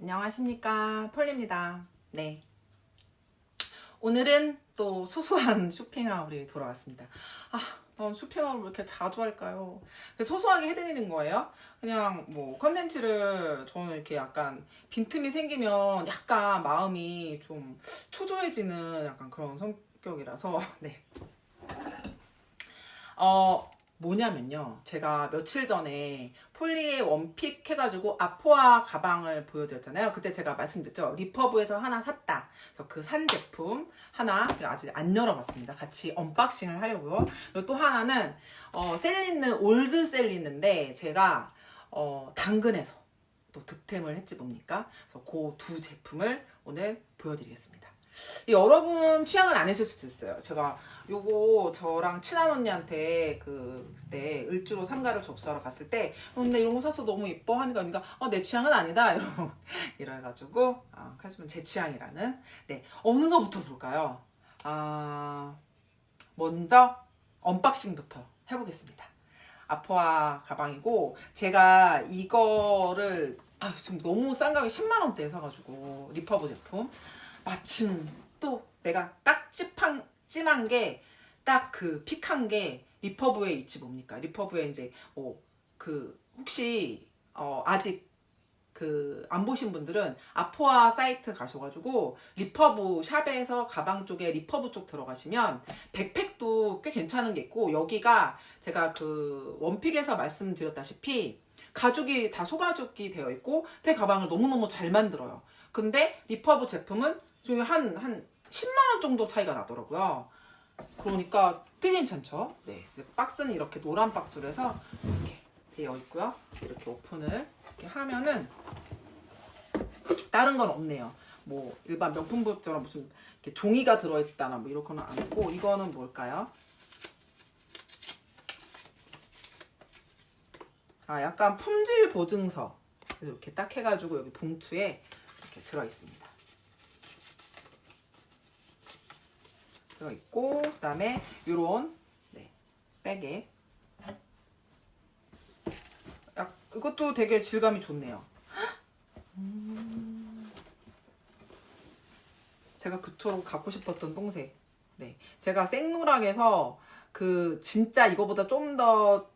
안녕하십니까 폴리입니다. 네. 오늘은 또 소소한 쇼핑하울이 돌아왔습니다. 아, 난 쇼핑하울 왜 이렇게 자주 할까요? 소소하게 해드리는 거예요. 그냥 뭐 컨텐츠를 저는 이렇게 약간 빈틈이 생기면 약간 마음이 좀 초조해지는 약간 그런 성격이라서 네. 어 뭐냐면요. 제가 며칠 전에 폴리의 원픽 해가지고 아포아 가방을 보여드렸잖아요. 그때 제가 말씀드렸죠. 리퍼브에서 하나 샀다. 그래서 그 산 제품 하나 아직 안 열어봤습니다. 같이 언박싱을 하려고요. 그리고 또 하나는 어, 셀리는 올드 셀리는데 제가 어, 당근에서 또 득템을 했지 뭡니까? 그래서 그 두 제품을 오늘 보여드리겠습니다. 여러분 취향은 아니실 수도 있어요. 제가 요거 저랑 친한 언니한테 그 그때 을주로 삼가를 접수하러 갔을 때 근데 이런 거 사서 너무 이뻐 하니까 언니가 어, 내 취향은 아니다 이러 이래가지고 아, 하지만 제 취향이라는 네 어느 거부터 볼까요? 아 먼저 언박싱부터 해보겠습니다. 아포아 가방이고 제가 이거를 아 지금 너무 싼 가격에 10만 원대에 사가지고 리퍼브 제품 마침 또 내가 딱 찝한 찜한 게 딱 그 픽한 게 리퍼브에 있지 뭡니까 리퍼브에 이제 뭐그 혹시 어 아직 그 안 보신 분들은 아포아 사이트 가셔가지고 리퍼브 샵에서 가방 쪽에 리퍼브 쪽 들어가시면 백팩도 꽤 괜찮은 게 있고 여기가 제가 그 원픽에서 말씀드렸다시피 가죽이 다 소가죽이 되어 있고 대 가방을 너무너무 잘 만들어요. 근데 리퍼브 제품은 한, 한 10만원 정도 차이가 나더라고요. 그러니까 꽤 괜찮죠? 네. 박스는 이렇게 노란 박스로 해서 이렇게 되어 있고요. 이렇게 오픈을 이렇게 하면은 다른 건 없네요. 뭐 일반 명품복처럼 무슨 이렇게 종이가 들어있다나 뭐 이런 거는 아니고 이거는 뭘까요? 아 약간 품질 보증서 이렇게 딱 해가지고 여기 봉투에 이렇게 들어 있습니다. 들어 있고 그 다음에 요런 네, 백에 약 이것도 되게 질감이 좋네요. 음. 제가 그토록 갖고 싶었던 똥색. 네, 제가 생노락에서 그 진짜 이거보다 좀 더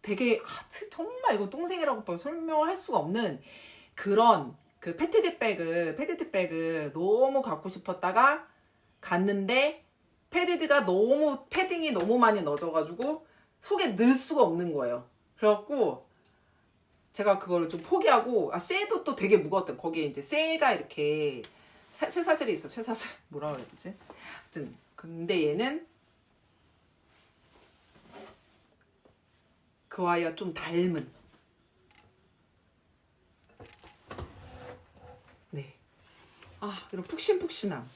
되게 아, 정말 이거 똥색이라고 설명을 할 수가 없는 그런 그 패티드 백을 패디드 백을 너무 갖고 싶었다가 갔는데 패디드가 너무 패딩이 너무 많이 넣어져가지고 속에 넣을 수가 없는 거예요. 그래갖고 제가 그거를 좀 포기하고 아 쇠도 또 되게 무거웠던 거기에 이제 쇠가 이렇게 사- 쇠사슬이 있어 쇠사슬 뭐라 그래야 되지? 하여튼 근데 얘는 그와야 좀 닮은 네. 아 이런 푹신푹신함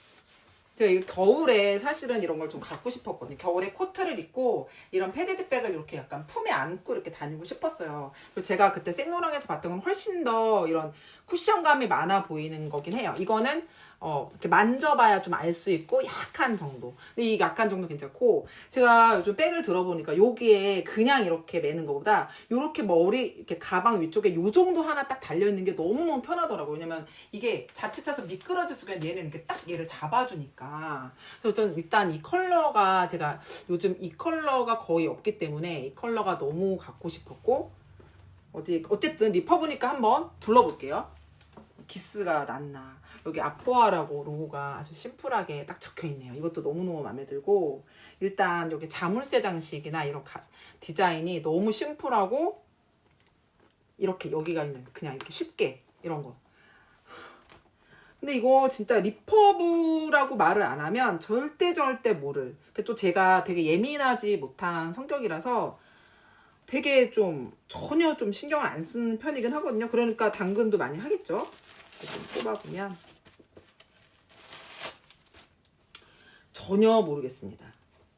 제가 이 겨울에 사실은 이런 걸 좀 갖고 싶었거든요. 겨울에 코트를 입고 이런 패디드 백을 이렇게 약간 품에 안고 이렇게 다니고 싶었어요. 그리고 제가 그때 생로랑에서 봤던 건 훨씬 더 이런 쿠션감이 많아 보이는 거긴 해요. 이거는 어, 이렇게 만져봐야 좀 알 수 있고 약한 정도. 근데 이 약한 정도 괜찮고 제가 요즘 백을 들어보니까 여기에 그냥 이렇게 매는 것보다 이렇게 머리 이렇게 가방 위쪽에 요 정도 하나 딱 달려 있는 게 너무 너무 편하더라고요. 왜냐면 이게 자칫해서 미끄러질 수가 얘는 이렇게 딱 얘를 잡아주니까. 그래서 저는 일단 이 컬러가 제가 요즘 이 컬러가 거의 없기 때문에 이 컬러가 너무 갖고 싶었고 어디 어쨌든 리퍼브니까 한번 둘러볼게요. 기스가 났나. 여기 아포아라고 로고가 아주 심플하게 딱 적혀 있네요. 이것도 너무너무 마음에 들고 일단 여기 자물쇠 장식이나 이런 가- 디자인이 너무 심플하고 이렇게 여기가 있는 그냥 이렇게 쉽게 이런 거. 근데 이거 진짜 리퍼브라고 말을 안 하면 절대 절대 모를. 또 제가 되게 예민하지 못한 성격이라서 되게 좀 전혀 좀 신경을 안 쓰는 편이긴 하거든요. 그러니까 당근도 많이 하겠죠. 좀 뽑아보면 전혀 모르겠습니다.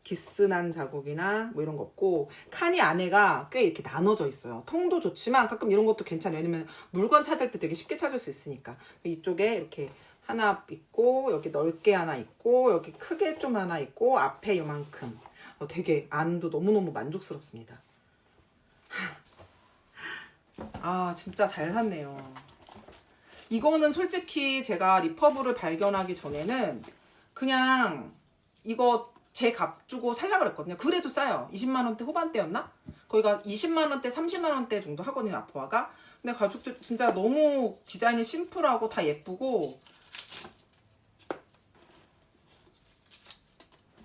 기스난 자국이나 뭐 이런 거 없고 칸이 안에가 꽤 이렇게 나눠져 있어요. 통도 좋지만 가끔 이런 것도 괜찮아요. 왜냐면 물건 찾을 때 되게 쉽게 찾을 수 있으니까 이쪽에 이렇게 하나 있고 여기 넓게 하나 있고 여기 크게 좀 하나 있고 앞에 요만큼 어, 되게 안도 너무너무 만족스럽습니다. 아 진짜 잘 샀네요. 이거는 솔직히 제가 리퍼브를 발견하기 전에는 그냥 이거 제 값 주고 살라 그랬거든요. 그래도 싸요. 20만 원대 후반대였나? 거기가 20만 원대, 30만 원대 정도 하거든요. 아포아가. 근데 가죽도 진짜 너무 디자인이 심플하고 다 예쁘고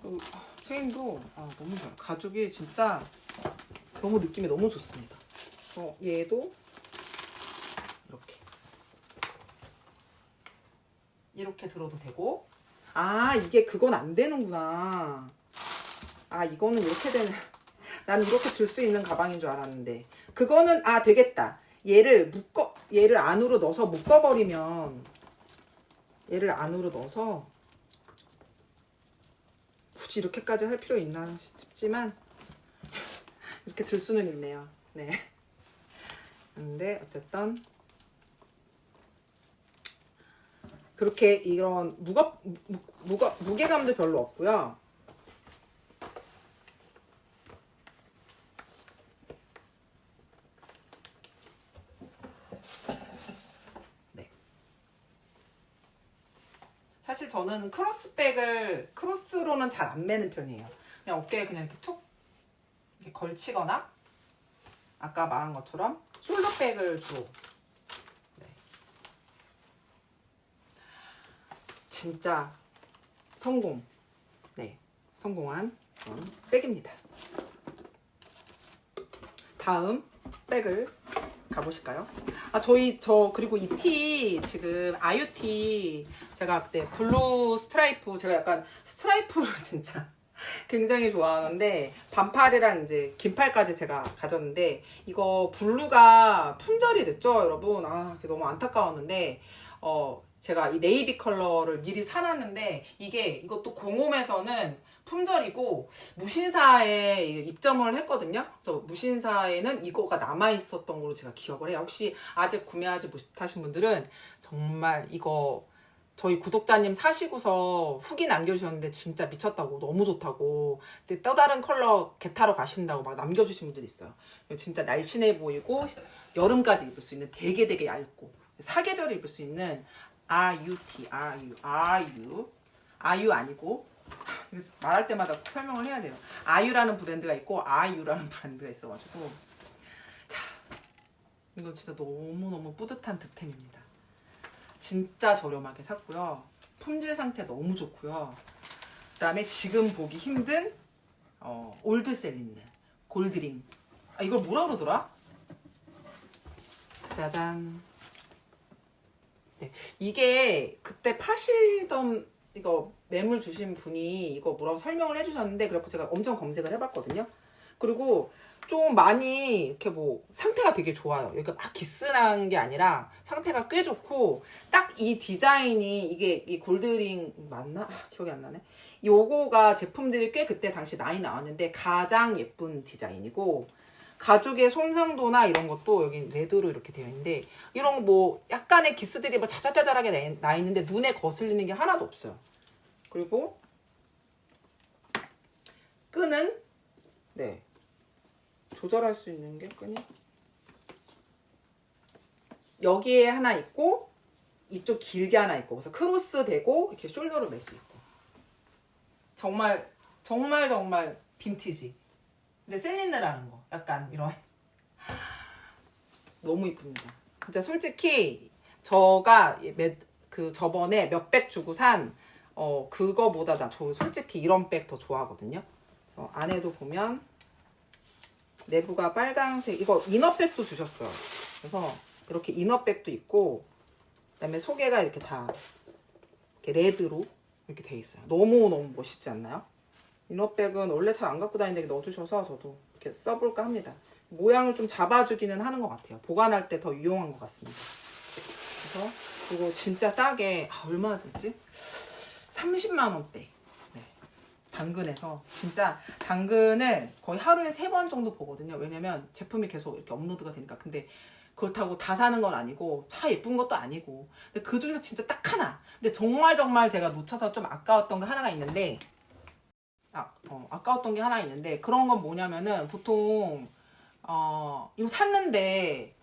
어, 체인도 아, 너무 좋아요. 가죽이 진짜 너무 느낌이 너무 좋습니다. 어, 얘도 이렇게 이렇게 들어도 되고 아 이게 그건 안 되는구나. 아 이거는 이렇게 되는 나는 이렇게 들 수 있는 가방인 줄 알았는데. 그거는 아 되겠다. 얘를 묶어 얘를 안으로 넣어서 묶어버리면 얘를 안으로 넣어서 굳이 이렇게까지 할 필요 있나 싶지만 이렇게 들 수는 있네요. 네. 근데 어쨌든 그렇게 이런 무겁 무, 무거, 무게감도 별로 없고요. 네. 사실 저는 크로스백을 크로스로는 잘 안 매는 편이에요. 그냥 어깨에 그냥 이렇게 툭 이렇게 걸치거나 아까 말한 것처럼 숄더백을 주로 진짜 성공. 네 성공한 백입니다. 다음 백을 가보실까요? 아 저희 저 그리고 이 티 지금 아유티 제가 그때 블루 스트라이프 제가 약간 스트라이프를 진짜 굉장히 좋아하는데 반팔이랑 이제 긴팔까지 제가 가졌는데 이거 블루가 품절이 됐죠 여러분? 아 너무 안타까웠는데 어 제가 이 네이비 컬러를 미리 사놨는데 이게 이것도 공홈에서는 품절이고 무신사에 입점을 했거든요. 그래서 무신사에는 이거가 남아 있었던 걸로 제가 기억을 해요. 혹시 아직 구매하지 못하신 분들은 정말 이거 저희 구독자님 사시고서 후기 남겨주셨는데 진짜 미쳤다고 너무 좋다고 근데 또 다른 컬러 개타러 가신다고 막 남겨주신 분들이 있어요. 진짜 날씬해 보이고 여름까지 입을 수 있는 되게 되게 얇고 사계절 입을 수 있는 RUT, RU, RU, RU 아니고 그래서 말할 때마다 꼭 설명을 해야 돼요. 아유라는 브랜드가 있고 아유라는 브랜드가 있어가지고 자 이거 진짜 너무 너무 뿌듯한 득템입니다. 진짜 저렴하게 샀고요. 품질 상태 너무 좋고요. 그 다음에 지금 보기 힘든 어, 올드 셀린느 골드링. 아 이걸 뭐라 그러더라? 짜잔. 네, 이게 그때 파시던 이거 매물 주신 분이 이거 뭐라고 설명을 해주셨는데 그래서 제가 엄청 검색을 해봤거든요. 그리고 좀 많이 이렇게 뭐 상태가 되게 좋아요. 이게 막 기스난 게 아니라 상태가 꽤 좋고 딱 이 디자인이 이게 이 골드링 맞나? 아, 기억이 안 나네. 요거가 제품들이 꽤 그때 당시 많이 나왔는데 가장 예쁜 디자인이고 가죽의 손상도나 이런 것도 여기 레드로 이렇게 되어 있는데 이런 뭐 약간의 기스들이 뭐 자자자잘하게 나- 나 있는데 눈에 거슬리는 게 하나도 없어요. 그리고 끈은 네. 조절할 수 있는 게 끈이 여기에 하나 있고 이쪽 길게 하나 있고 그래서 크로스 되고 이렇게 숄더를 맬수 있고. 정말 정말 정말 빈티지 근데 셀린느라는 거 약간 이런. 너무 이쁩니다. 진짜 솔직히 저가 몇- 그 저번에 몇백 주고 산 어, 그거보다 나 저 솔직히 이런 백 더 좋아하거든요. 어, 안에도 보면 내부가 빨강색 이거 이너백도 주셨어요. 그래서 이렇게 이너백도 있고 그다음에 소개가 이렇게 다 이렇게 레드로 이렇게 돼 있어요. 너무 너무 멋있지 않나요? 이너백은 원래 잘 안 갖고 다니는데 넣어주셔서 저도 이렇게 써볼까 합니다 모양을 좀 잡아주기는 하는 것 같아요 보관할 때 더 유용한 것 같습니다 그래서 이거 진짜 싸게 아, 얼마나 됐지? 30만 원대 네. 당근에서 진짜 당근을 거의 하루에 세 번 정도 보거든요. 왜냐면 제품이 계속 이렇게 업로드가 되니까. 근데 그렇다고 다 사는 건 아니고 다 예쁜 것도 아니고. 근데 그 중에서 진짜 딱 하나. 근데 정말 정말 제가 놓쳐서 좀 아까웠던 게 하나가 있는데 아, 어, 아까웠던 게 하나 있는데 그런 건 뭐냐면은 보통 어, 이거 샀는데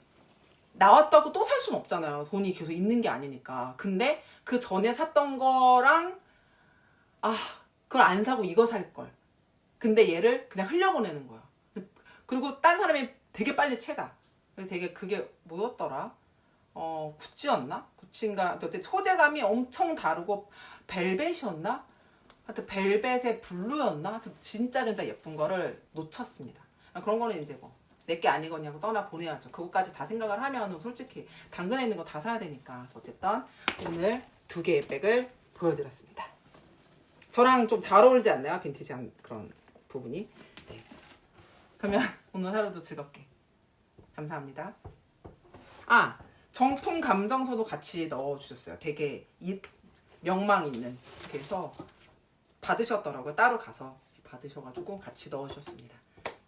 나왔다고 또 살 수는 없잖아요. 돈이 계속 있는 게 아니니까. 근데 그 전에 샀던 거랑 아 그걸 안 사고 이거 살 걸. 근데 얘를 그냥 흘려보내는 거야. 그리고 딴 사람이 되게 빨리 채가. 그래서 되게 그게 뭐였더라? 어 구찌였나? 구찌인가? 어쨌든 소재감이 엄청 다르고 벨벳이었나? 하여튼 벨벳의 블루였나? 진짜 진짜 예쁜 거를 놓쳤습니다. 아, 그런 거는 이제 뭐 내게 아니거냐고 떠나 보내야죠. 그것까지 다 생각을 하면 솔직히 당근에 있는 거 다 사야 되니까. 어쨌든 오늘 두 개의 백을 보여드렸습니다. 저랑 좀 잘 어울리지 않나요? 빈티지한 그런 부분이. 네. 그러면 오늘 하루도 즐겁게. 감사합니다. 아 정품 감정서도 같이 넣어주셨어요. 되게 이, 명망 있는. 그래서 받으셨더라고요. 따로 가서 받으셔가지고 같이 넣으셨습니다.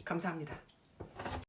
감사합니다.